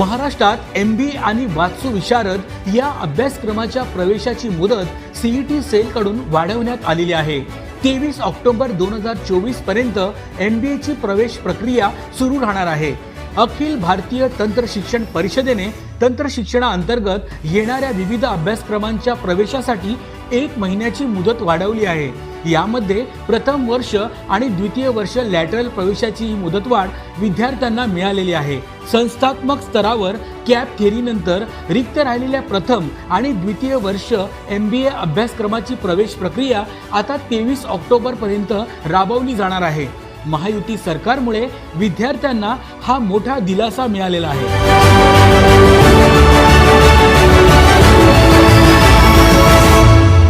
महाराष्ट्रात एम बी आणि वास्तु विशारद या अभ्यासक्रमाच्या प्रवेशाची मुदत सीईटी सेलकडून वाढवण्यात आलेली आहे. तेवीस ऑक्टोबर दोन हजार चोवीसपर्यंत एम बी एची प्रवेश प्रक्रिया सुरू राहणार आहे. अखिल भारतीय तंत्र शिक्षण परिषदेने तंत्र शिक्षणाअंतर्गत येणाऱ्या विविध अभ्यासक्रमांच्या प्रवेशासाठी एक महिन्याची मुदत वाढवली आहे. यामध्ये प्रथम वर्ष आणि द्वितीय वर्ष लॅटरल प्रवेशाची ही मुदतवाढ विद्यार्थ्यांना मिळालेली आहे. संस्थात्मक स्तरावर कॅप थेरीनंतर रिक्त राहिलेल्या प्रथम आणि द्वितीय वर्ष एम बी ए अभ्यासक्रमाची प्रवेश प्रक्रिया आता तेवीस ऑक्टोबरपर्यंत राबवली जाणार आहे. महायुती सरकारमुळे विद्यार्थ्यांना हा मोठा दिलासा मिळालेला आहे.